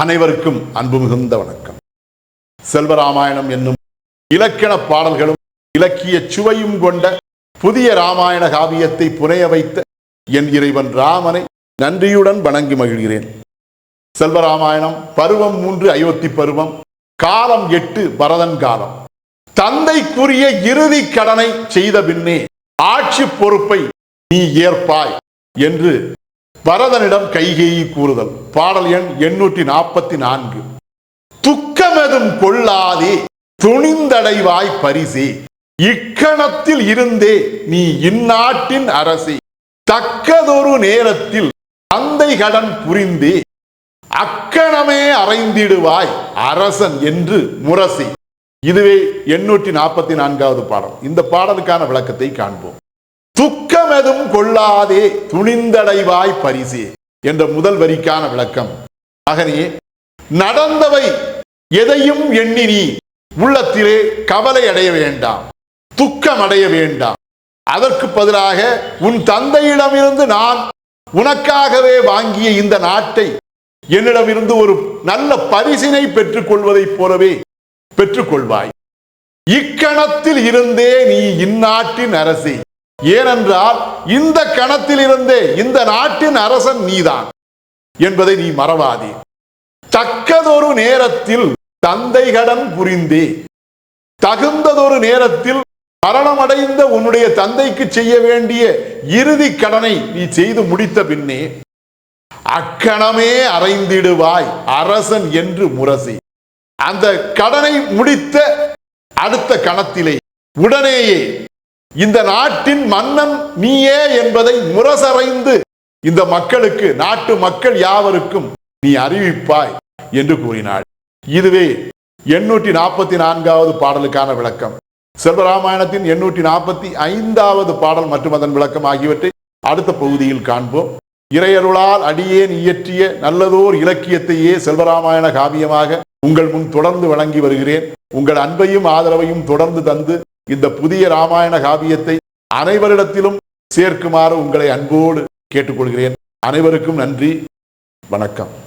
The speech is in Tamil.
அனைவருக்கும் அன்பு மிகுந்த வணக்கம். செல்வராமாயணம் என்னும் இலக்கண பாடல்களும் இலக்கிய சுவையும் கொண்ட புதிய ராமாயண காவியத்தை புனைய வைத்த என் இறைவன் ராமனை நன்றியுடன் வணங்கி மகிழ்கிறேன். செல்வராமாயணம் பருவம் மூன்று அயோத்தி பருவம் காலம் எட்டு பரதன் காலம். தந்தைக்குரிய இறுதி கடனை செய்த பின்னே ஆட்சி பொறுப்பை நீ ஏற்பாய் என்று பரதனிடம் கைகேயி கூறுதல். பாடல் எண் எண்ணூற்றி நாற்பத்தி நான்கு துக்கமெதும் கொள்ளாதே துணிந்தடைவாய் பரிசே. இக்கணத்தில் இருந்தே நீ இந்நாட்டின் அரசே. தக்கதொரு நேரத்தில் தந்தை கடன் புரிந்தே. அக்கணமே அறைந்திடுவாய் அரசன் என்று முரசி. இதுவே எண்ணூற்றி நாற்பத்தி நான்காவது பாடல். இந்த பாடலுக்கான விளக்கத்தை காண்போம். துக்கமெதும் கொள்ளாதே துணிந்தடைவாய் பரிசே என்ற முதல் வரிக்கான விளக்கம். மகனே நடந்தவை எதையும் எண்ணி நீ உள்ளத்திலே கவலை அடைய வேண்டாம் துக்கம் அடைய வேண்டாம். அதற்கு பதிலாக உன் தந்தையிடமிருந்து நான் உனக்காகவே வாங்கிய இந்த நாட்டை என்னிடமிருந்து ஒரு நல்ல பரிசினை பெற்றுக் கொள்வதைப் போலவே பெற்றுக்கொள்வாய். இக்கணத்தில் இருந்தே நீ இந்நாட்டின் அரசே. ஏனென்றால் இந்த கணத்தில் இருந்தே இந்த நாட்டின் அரசன் நீதான் என்பதை நீ மறவாதே. தக்கதொரு நேரத்தில் தந்தை கடன் புரிந்தே. தகுந்ததொரு நேரத்தில் மரணமடைந்த உன்னுடைய தந்தைக்கு செய்ய வேண்டிய இறுதி கடனை நீ செய்து முடித்த பின்னே அக்கணமே அறைந்திடுவாய் அரசன் என்று முரசி. அந்த கடனை முடித்த அடுத்த கணத்திலே உடனேயே இந்த நாட்டின் மன்னன் நீயே என்பதை முரசறைந்து இந்த மக்களுக்கு நாட்டு மக்கள் யாவருக்கும் நீ அறிவிப்பாய் என்று கூறினாள். இதுவே எண்ணூற்றி நாற்பத்தி நான்காவது பாடலுக்கான விளக்கம். செல்வராமாயணத்தின் எண்ணூற்றி நாற்பத்தி ஐந்தாவது பாடல் மற்றும் அதன் விளக்கம் ஆகியவற்றை அடுத்த பகுதியில் காண்போம். இறையருளால் அடியேன் இயற்றிய நல்லதோர் இலக்கியத்தையே செல்வராமாயண காவியமாக உங்கள் முன் தொடர்ந்து வழங்கி வருகிறேன். உங்கள் அன்பையும் ஆதரவையும் தொடர்ந்து தந்து இந்த புதிய ராமாயண காவியத்தை அனைவரிடத்திலும் சேர்க்குமாறு உங்களை அன்போடு கேட்டுக்கொள்கிறேன். அனைவருக்கும் நன்றி. வணக்கம்.